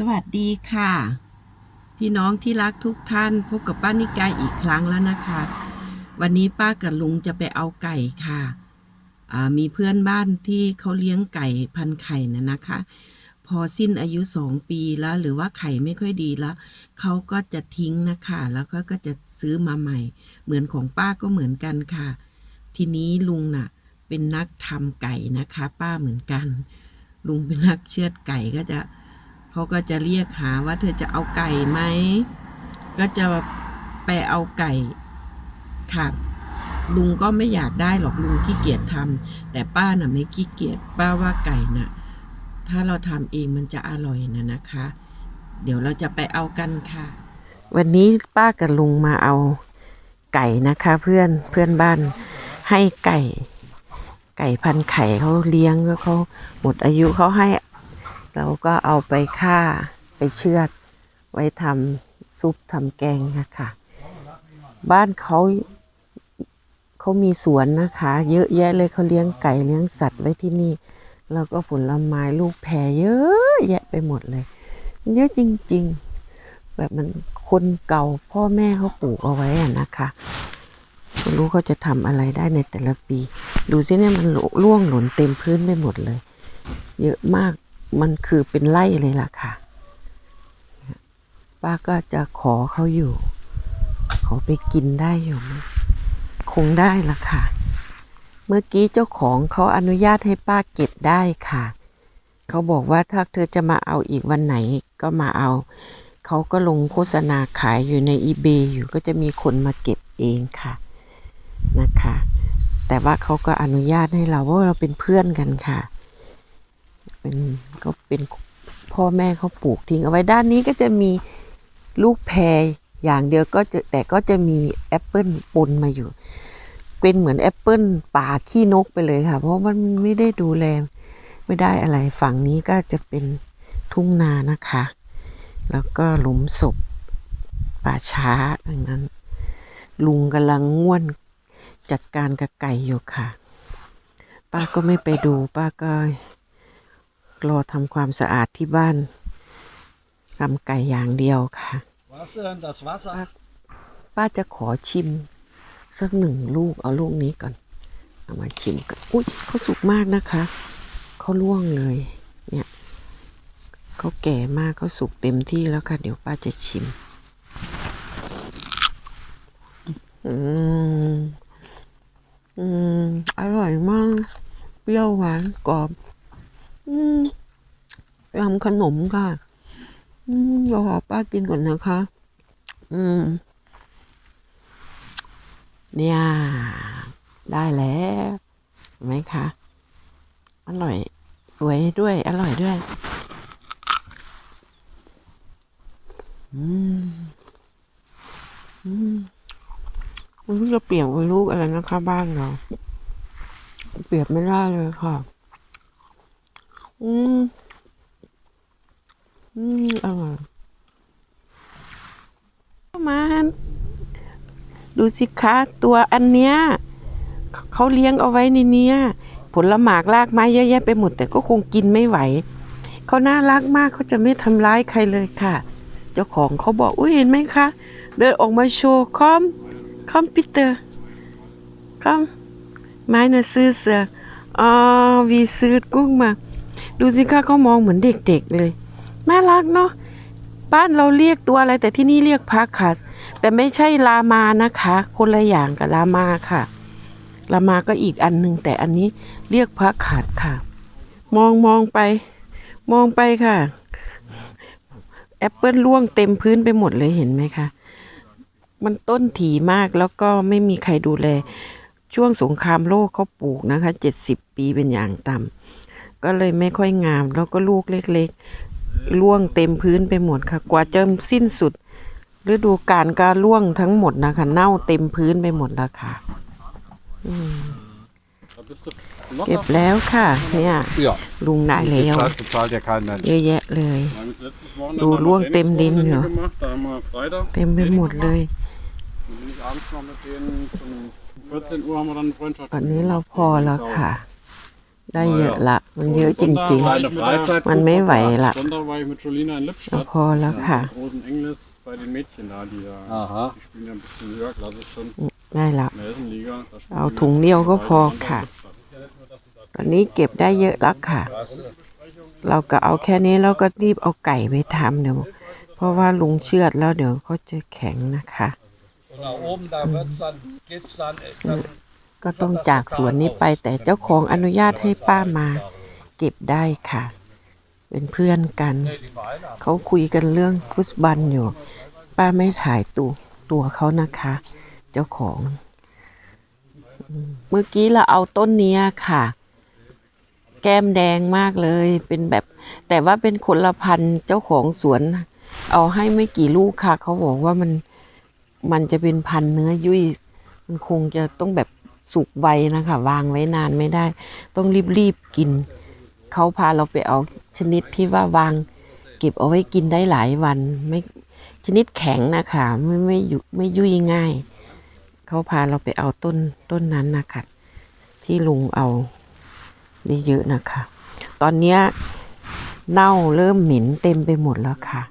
สวัสดีค่ะ พี่น้องที่รักทุกท่านพบกับป้านิกายอีกครั้งแล้วนะคะ วันนี้ป้ากับลุงจะไปเอาไก่ค่ะมีเพื่อนบ้านที่เขาเลี้ยงไก่พันไข่นะนะคะ พอสิ้นอายุสองปีแล้ว หรือว่าไข่ไม่ค่อยดีแล้วเขาก็จะทิ้งนะคะ แล้วก็ก็จะซื้อมาใหม่ เหมือนของป้าก็เหมือนกันค่ะ ทีนี้ลุงน่ะ เป็นนักทำไก่นะคะ ป้าเหมือนกัน ลุงเป็นนักเชือดไก่ก็จะ เขาก็จะเรียกหาว่าเธอจะเอาไก่ไหม ก็จะไปเอาไก่ค่ะลุงก็ไม่อยากได้หรอกลุงขี้เกียจทำแต่ป้าน่ะไม่ขี้เกียจป้าว่าไก่น่ะ ถ้าเราทำเองมันจะอร่อยนะนะคะ เดี๋ยวเราจะไปเอากันค่ะ วันนี้ป้ากับลุงมาเอาไก่นะคะเพื่อนเพื่อนบ้านให้ไก่ ไก่พันไข่เขาเลี้ยงแล้วเขาหมดอายุเขาให้ เราก็เอาไปฆ่าไปเชือด ไว้ทำซุปทำแกงนะคะบ้านเขาเขามีสวนนะคะ เยอะแยะเลยเขาเลี้ยงไก่เลี้ยงสัตว์ไว้ที่นี่ แล้วก็ผลไม้ลูกแพรเยอะแยะไปหมดเลย เยอะจริง ๆ แบบมันคนเก่าพ่อแม่เขาปลูกเอาไว้อะนะคะไม่รู้เขาจะทำอะไรได้ในแต่ละปี ดูสิเนี่ยมันร่วงหล่นเต็มพื้นไปหมดเลย เยอะมาก มันคือเป็นไร่เลยล่ะค่ะ ป้าก็จะขอเขาอยู่ ขอไปกินได้อยู่ไหมคงได้ละค่ะ เมื่อกี้เจ้าของเขาอนุญาตให้ป้าเก็บได้ค่ะ เขาบอกว่าถ้าเธอจะมาเอาอีกวันไหนก็มาเอา เขาก็ลงโฆษณาขายอยู่ใน eBay อยู่ ก็จะมีคนมาเก็บเองค่ะนะคะ แต่ว่าเขาก็อนุญาตให้เราเพราะว่าเราเป็นเพื่อนกันค่ะ เป็นก็เป็นพ่อแม่เขาปลูกทิ้งเอาไว้ด้านนี้ก็จะมีลูกแพรอย่างเดียวก็จะแต่ก็จะมีแอปเปิลปนมาอยู่ เป็นเหมือนแอปเปิลป่าขี้นกไปเลยค่ะ เพราะมันไม่ได้ดูแลไม่ได้อะไรฝั่งนี้ก็จะเป็นทุ่งนานะคะ แล้วก็หลุมศพป่าช้าดังนั้น ลุงกำลังง่วนจัดการกับไก่อยู่ค่ะ ป้าก็ไม่ไปดูป้าก็ รอทำความสะอาดที่บ้านทำไก่อย่างเดียวค่ะ Was denn das Wasser? ป้าจะขอชิม สักหนึ่งลูกเอาลูกนี้ก่อนเอามาชิมกันอุ้ยเขาสุกมากนะคะเขาล่วงเลย เนี่ยเขาแก่มากเขาสุกเต็มที่แล้วค่ะ เดี๋ยวป้าจะชิม อืมอืมอร่อยมาก เปรี้ยวหวานกรอบอืมไป ทำขนมค่ะอืมเดี๋ยวขอป้ากินก่อนนะคะ อืม เนี่ย ได้แล้วไหมคะ อร่อย สวยด้วย อร่อยด้วย อืม อืมม่รู้จะเปรียบกับลูกอะไรนะคะบ้านเรา เปรียบไม่ได้เลยค่ะ อืม อืมอร่อยมาดูสิคะตัวอันเนี้ยเขาเลี้ยงเอาไว้ในเนี้ย ผลหมากรากไม้เยอะแยะไปหมดแต่ก็คงกินไม่ไหว เขาน่ารักมากเขาจะไม่ทำร้ายใครเลยค่ะ เจ้าของเขาบอก อุ้ยเห็นไหมคะ เดินออกมาโชว์คอมคอมพิวเตอร์คอมไม้น่ะซื้อเสืออ๋อวีซื้อกุ้งมา ดูสิคะเขามองเหมือนเด็กๆเลย น่ารักเนาะบ้านเราเรียกตัวอะไรแต่ที่นี่เรียกพาคัส แต่ไม่ใช่ลามานะคะ คนละอย่างกับลามาค่ะ ลามาก็อีกอันหนึ่งแต่อันนี้เรียกพระขาดค่ะ มองมองไป มองไปค่ะแอปเปิลร่วงเต็มพื้นไปหมดเลยเห็นไหมคะมันต้นถี่มากแล้วก็ไม่มีใครดูแล ช่วงสงครามโลกเขาปลูกนะคะเจ็ดสิบปีเป็นอย่างต่ำ ก็เลยไม่ค่อยงาม แล้วก็ลูกเล็กๆร่วงเต็มพื้นไปหมดค่ะ กว่าจะสิ้นสุดฤดูกาลก็ร่วงทั้งหมดนะคะ เน่าเต็มพื้นไปหมดแล้วค่ะ Da bist du เก็บ locker. แล้วค่ะ เนี่ย Ja. ลุงได้แล้ว Die Zeit bezahlt ja kein Mensch. เยอะแยะเลย Wir haben jetzt letztes Wochenende Du, noch Luang Tem Din, Trainingswochenende ja. gemacht. Da haben wir Freitag เต็มไปหมดเลย Dann bin ich abends noch mit denen um 14 Uhr haben wir dann eine Freundschaft ตอนนี้เราพอแล้วค่ะ ไได้เยอะละ มันเยอะจริง Seine Freizeit มันไม่ไหวละ Sonntag war ich mit Jolina in ๆ Lippstadt. พอแล้วค่ะ Großen Englis bei den Mädchen da, die da, Aha. die spielen ja ein bisschen höher, klassisch schon. ได้ละ In der Hessenliga. Da spielen เอา die ถุงเดียวก็ beiden พอ Sonntag ค่ะ in Lippstadt. ตอนนี้เก็บได้เยอะแล้วค่ะ เราก็เอาแค่นี้แล้วก็รีบเอาไก่ไปทำเดี๋ยว เพราะว่าลุงเชือดแล้วเดี๋ยวเขาจะแข็งนะคะ ก็ต้องจากสวนนี้ไปแต่เจ้าของอนุญาตให้ป้ามา เก็บได้ค่ะ เป็นเพื่อนกัน เขาคุยกันเรื่องฟุตบอลอยู่ ป้าไม่ถ่ายตัวตัวเขานะคะ เจ้าของ เมื่อกี้เราเอาต้นเนี้ยค่ะ แก้มแดงมากเลย เป็นแบบ แต่ว่าเป็นคนละพันธุ์เจ้าของสวน เอาให้ไม่กี่ลูกค่ะ เขาบอกว่ามันมันจะเป็นพันธุ์เนื้อยุ่ย มันคงจะต้องแบบ สุกไวนะคะ วางไว้นานไม่ได้ ต้องรีบๆกิน เขาพาเราไปเอาชนิดที่ว่าวาง เก็บเอาไว้กินได้หลายวันไม่ชนิดแข็งนะคะไม่ไม่ยุไม่ยุ่ยง่าย เขาพาเราไปเอาต้นต้นนั้นนะคะที่ลุงเอาได้เยอะนะคะ ตอนเนี้ยเน่าเริ่มเหม็นเต็มไปหมดแล้วค่ะ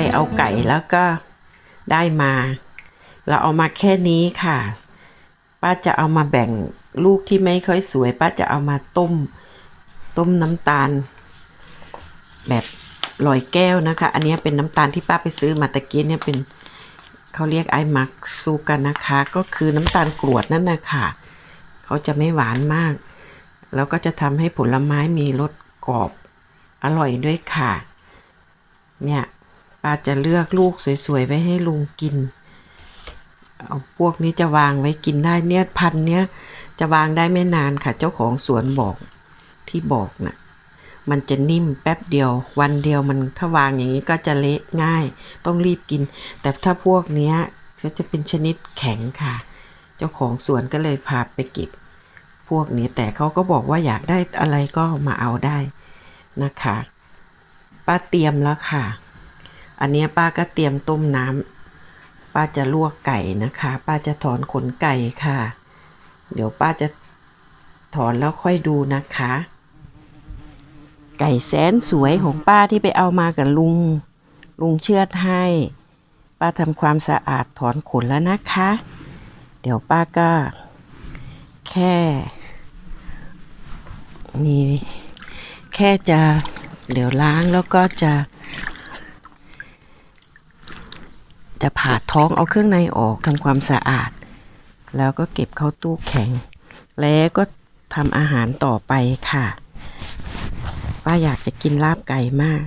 ไปเอาไก่แล้วก็ได้มา เราเอามาแค่นี้ค่ะ ป้าจะเอามาแบ่งลูกที่ไม่ค่อยสวย ป้าจะเอามาต้ม ต้มน้ำตาล แบบลอยแก้วนะคะ อันนี้เป็นน้ำตาลที่ป้าไปซื้อมาตะกี้เนี่ยเป็นเขาเรียกไอมักซูกันนะคะ ก็คือน้ำตาลกรวดนั่นนะคะเขาจะไม่หวานมาก แล้วก็จะทำให้ผลไม้มีรสกรอบอร่อยด้วยค่ะ เนี่ย ป้าจะเลือกลูกสวยๆไว้ให้ลุงกิน เอาพวกนี้จะวางไว้กินได้เนี่ยพันเนี้ยจะวางได้ไม่นานค่ะ เจ้าของสวนบอกที่บอกน่ะ มันจะนิ่มแป๊บเดียว วันเดียวมันถ้าวางอย่างนี้ก็จะเละง่าย ต้องรีบกิน แต่ถ้าพวกเนี้ยก็จะเป็นชนิดแข็งค่ะ เจ้าของสวนก็เลยพาไปเก็บ พวกนี้แต่เขาก็บอกว่าอยากได้อะไรก็มาเอาได้นะคะ ป้าเตรียมแล้วค่ะ อันนี้ป้าก็เตรียมต้มน้ำป้าจะลวกไก่นะคะ ป้าจะถอนขนไก่ค่ะ เดี๋ยวป้าจะถอนแล้วค่อยดูนะคะ ไก่แสนสวยของป้าที่ไปเอามากับลุง ลุงเชือดให้ ป้าทำความสะอาดถอนขนแล้วนะคะ เดี๋ยวป้าก็ แค่นี่แค่จะเดี๋ยวล้างแล้วก็จะ จะผ่าท้องเอาเครื่องในออกทำความสะอาด แล้วก็เก็บเข้าตู้แข็ง แล้วก็ทำอาหารต่อไปค่ะ ป้าอยากจะกินลาบไก่มาก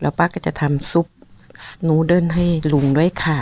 แล้วป้าก็จะทำซุปนูเดิลให้ลุงด้วยค่ะ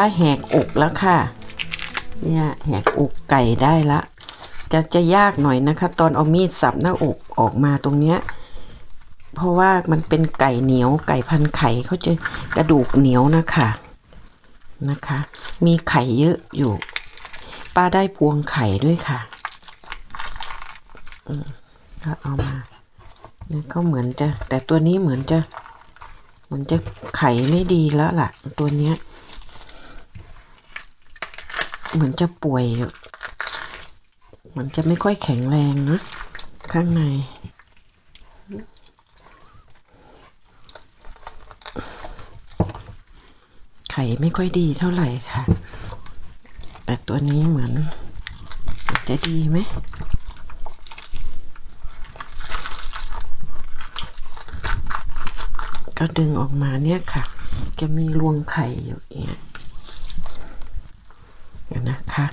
ป้าแหกอกแล้วค่ะ เนี่ยแหกอกไก่ได้ละจะจะยากหน่อยนะคะ ตอนเอามีดสับหน้าอกออกมาตรงเนี้ย เพราะว่ามันเป็นไก่เหนียวไก่พันไข่เขาจะกระดูกเหนียวนะคะนะคะ มีไข่เยอะอยู่ ป้าได้พวงไข่ด้วยค่ะอืมก็เอามาเนี่ยก็เหมือนจะ แต่ตัวนี้เหมือนจะเหมือนจะไข่ไม่ดีแล้วล่ะ ตัวเนี้ย เหมือนจะป่วยอยู่มันจะไม่ค่อยแข็งแรงนะข้างใน ไข่ไม่ค่อยดีเท่าไหร่ค่ะ แต่ตัวนี้เหมือน จะดีไหมก็ดึงออกมาเนี่ยค่ะ จะมีรวงไข่อยู่เนี่ยเดี๋ยวนะคะ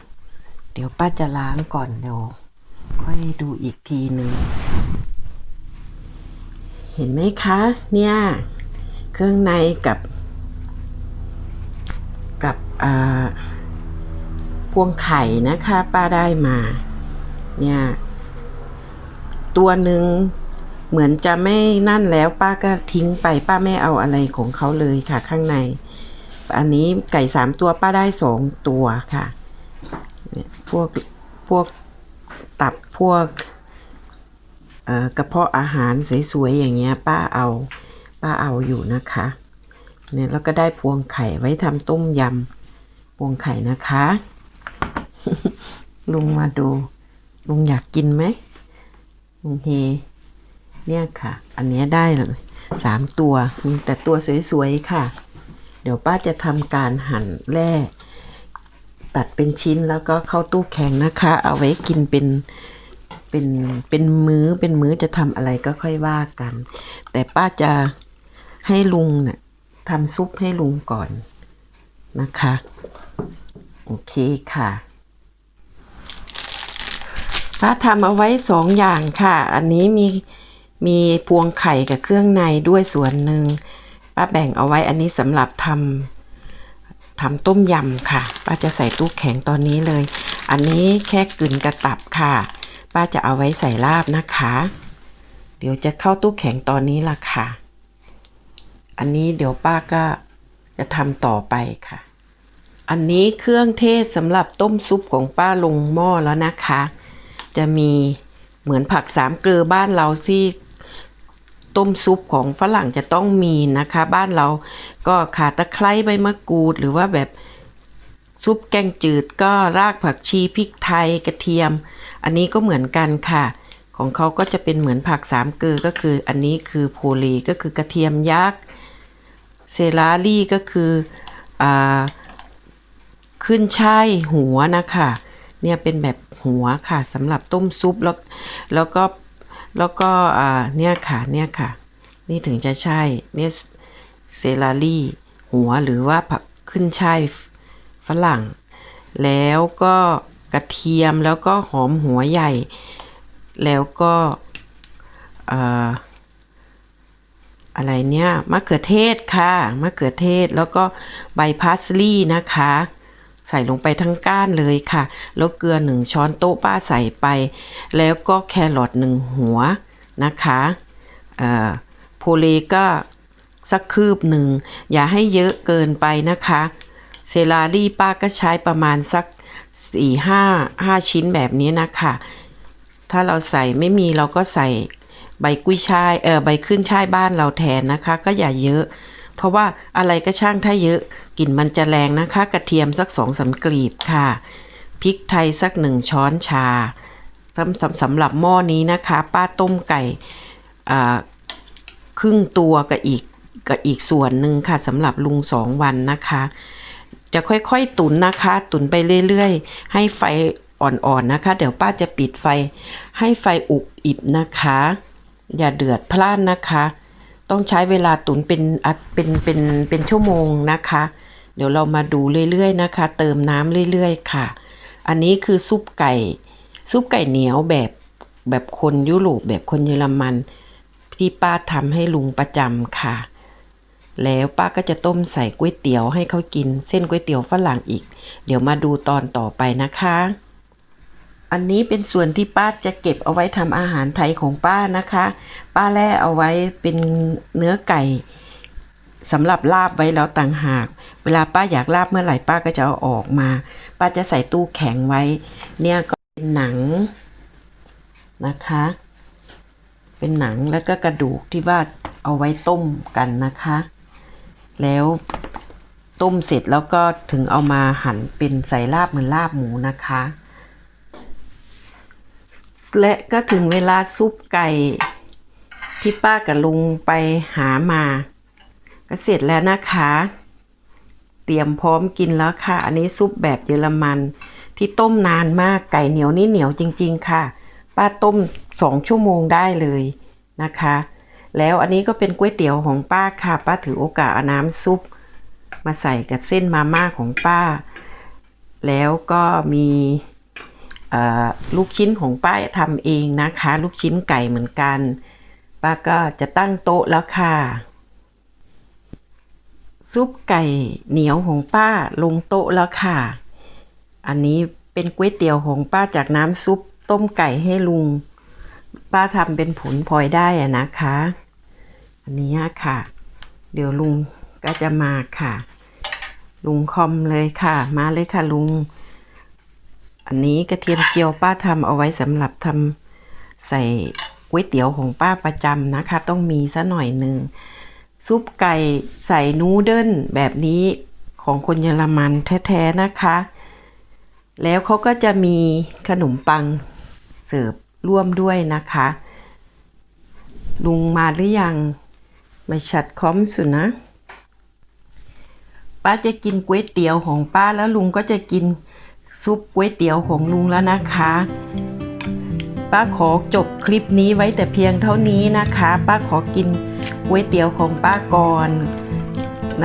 เดี๋ยว ป้าจะล้างก่อนเดี๋ยวค่อยดูอีกทีหนึ่ง เห็นไหมคะ เนี่ย เครื่องในกับ กับอ่าพวงไข่นะคะ ป้าได้มา เนี่ย ตัวหนึ่งเหมือนจะไม่นั่นแล้วป้าก็ทิ้งไปป้าไม่เอาอะไรของเขาเลยค่ะ ข้างใน อันนี้ไก่สามตัวป้าได้สองตัวค่ะ พวกพวกตับพวกกระเพาะอาหารสวยๆอย่างเงี้ย ป้าเอาป้าเอาอยู่นะคะเนี่ยแล้วก็ได้พวงไข่ไว้ทำต้มยำพวงไข่นะคะ ลุงมาดู ลุงอยากกินไหมลุงเฮเนี่ยค่ะ อันเนี้ยได้เลยสามตัว แต่ตัวสวยๆค่ะ เดี๋ยวป้าจะทำการหั่นแร่ ตัดเป็นชิ้นแล้วก็เข้าตู้แข็งนะคะ เอาไว้กินเป็นเป็นเป็นมื้อเป็นมื้อจะทำอะไรก็ค่อยว่ากัน แต่ป้าจะให้ลุงเนะ่ะทำซุปให้ลุงก่อนนะคะ โอเคค่ะป้าทำเอาไว้สองอย่างค่ะ อันนี้มีมีพวงไข่กับเครื่องในด้วยส่วนหนึ่งป้าแบ่งเอาไว้อันนี้สำหรับทำ ทำต้มยำค่ะ ป้าจะใส่ตู้แข็งตอนนี้เลย อันนี้แค่กลืนกระตับค่ะ ป้าจะเอาไว้ใส่ลาบนะคะ เดี๋ยวจะเข้าตู้แข็งตอนนี้ละค่ะ อันนี้เดี๋ยวป้าก็จะทำต่อไปค่ะ อันนี้เครื่องเทศสำหรับต้มซุปของป้าลงหม้อแล้วนะคะ จะมีเหมือนผักสามเกลือบ้านเราที่ ต้มซุปของฝรั่งจะต้องมีนะคะ บ้านเราก็ขาตะไคร้ใบมะกรูด หรือว่าแบบซุปแกงจืดก็รากผักชีพริกไทยกระเทียม อันนี้ก็เหมือนกันค่ะ ของเขาก็จะเป็นเหมือนผักสามเกลือก็คืออันนี้คือโพลีก็คือกระเทียมยักษ์เซลารี่ก็คืออขึ้นช่ายหัวนะคะเนี่ยเป็นแบบหัวค่ะสำหรับต้มซุปแล้วแล้วก็ แล้วก็อ่าเนี่ยค่ะเนี่ยค่ะ นี่ถึงจะใช่เนี่ยเซลารี่หัวหรือว่าผักขึ้นช่ายฝรั่ง แล้วก็กระเทียมแล้วก็หอมหัวใหญ่ แล้วก็อะไรเนี่ยมะเขือเทศค่ะมะเขือเทศแล้วก็ใบพาสลีย์นะคะ ส่ลงไปทั้งก้านเลยค่ะ แล้วเกลือหนึ่งช้อนโต๊ะป้าใส่ไป แล้วก็แครอทหนึ่งหัวนะคะโพเลก็สักคืบหนึ่ง อย่าให้เยอะเกินไปนะคะ เซลารี่ป้าก็ใช้ประมาณสักสี่ห้าห้าชิ้นแบบนี้นะคะ ถ้าเราใส่ไม่มีเราก็ใส่ใบกุ้ยช่ายเออใบขึ้นช่ายบ้านเราแทนนะคะ ก็อย่าเยอะ เพราะว่าอะไรก็ช่างถ้าเยอะกลิ่นมันจะแรงนะคะ กระเทียมสักสองสามกลีบค่ะพริกไทยสักหนึ่งช้อนชาสำสำสำหรับหม้อนี้นะคะ ป้าต้มไก่ครึ่งตัวกับอีกกับอีกส่วนหนึ่งค่ะสำหรับลุงสองวันนะคะ จะค่อยๆตุนนะคะ ตุนไปเรื่อยๆ ให้ไฟอ่อนๆนะคะ เดี๋ยวป้าจะปิดไฟ ให้ไฟอุกอิบนะคะ อย่าเดือดพล่านนะคะ ต้องใช้เวลาตุนเป็นอัดเป็นเป็นเป็นชั่วโมงนะคะ เดี๋ยวเรามาดูเรื่อยๆนะคะ เติมน้ำเรื่อยๆค่ะ อันนี้คือซุปไก่ ซุปไก่เหนียวแบบแบบคนยุโรปแบบคนเยอรมัน ที่ป้าทำให้ลุงประจำค่ะ แล้วป้าก็จะต้มใส่ก๋วยเตี๋ยวให้เขากิน เส้นก๋วยเตี๋ยวฝรั่งอีก เดี๋ยวมาดูตอนต่อไปนะคะ อันนี้เป็นส่วนที่ป้าจะเก็บเอาไว้ทำอาหารไทยของป้านะคะ ป้าแล่เอาไว้เป็นเนื้อไก่สำหรับลาบไว้แล้วต่างหาก เวลาป้าอยากลาบเมื่อไหร่ป้าก็จะเอาออกมา ป้าจะใส่ตู้แข็งไว้ เนี่ยก็เป็นหนังนะคะ เป็นหนังแล้วก็กระดูกที่ว่าเอาไว้ต้มกันนะคะ แล้วต้มเสร็จแล้วก็ถึงเอามาหั่นเป็นใส่ลาบเหมือนลาบหมูนะคะ และก็ถึงเวลาซุปไก่ที่ป้ากับลุงไปหามา ก็เสร็จแล้วนะคะ เตรียมพร้อมกินแล้วค่ะ อันนี้ซุปแบบเยอรมัน ที่ต้มนานมากไก่เหนียวนี่เหนียวจริง ๆ ค่ะ ป้าต้มสองชั่วโมงได้เลยนะคะ แล้วอันนี้ก็เป็นก๋วยเตี๋ยวของป้าค่ะ ป้าถือโอกาสเอาน้ำซุป มาใส่กับเส้นมาม่าของป้า แล้วก็มี ลูกชิ้นของป้าทำเองนะคะ ลูกชิ้นไก่เหมือนกัน ป้าก็จะตั้งโต๊ะแล้วค่ะ ซุปไก่เหนียวของป้าลงโต๊ะแล้วค่ะ อันนี้เป็นก๋วยเตี๋ยวของป้าจากน้ำซุปต้มไก่ให้ลุง ป้าทำเป็นผลพลอยได้อะนะคะ อันนี้ค่ะ เดี๋ยวลุงก็จะมาค่ะ ลุงคอมเลยค่ะ มาเลยค่ะลุง อันนี้กระเทียมเจียวป้าทำเอาไว้สำหรับทำใส่ก๋วยเตี๋ยวของป้าประจำนะคะ ต้องมีซะหน่อยหนึ่งซุปไก่ใส่นูเดิลแบบนี้ของคนเยอรมันแท้ๆนะคะ แล้วเขาก็จะมีขนมปังเสิร์ฟร่วมด้วยนะคะ ลุงมาหรือยังไม่ชัดคอมสุนะ ป้าจะกินก๋วยเตี๋ยวของป้าแล้วลุงก็จะกิน ซุปก๋วยเตี๋ยวของลุงแล้วนะคะ ป้าขอจบคลิปนี้ไว้แต่เพียงเท่านี้นะคะ ป้าขอกินก๋วยเตี๋ยวของป้าก่อน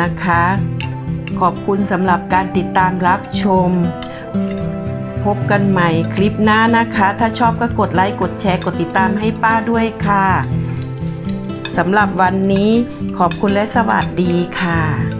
นะคะ ขอบคุณสำหรับการติดตามรับชม พบกันใหม่คลิปหน้านะคะ ถ้าชอบก็กดไลค์กดแชร์กดติดตามให้ป้าด้วยค่ะสำหรับวันนี้ขอบคุณและสวัสดีค่ะ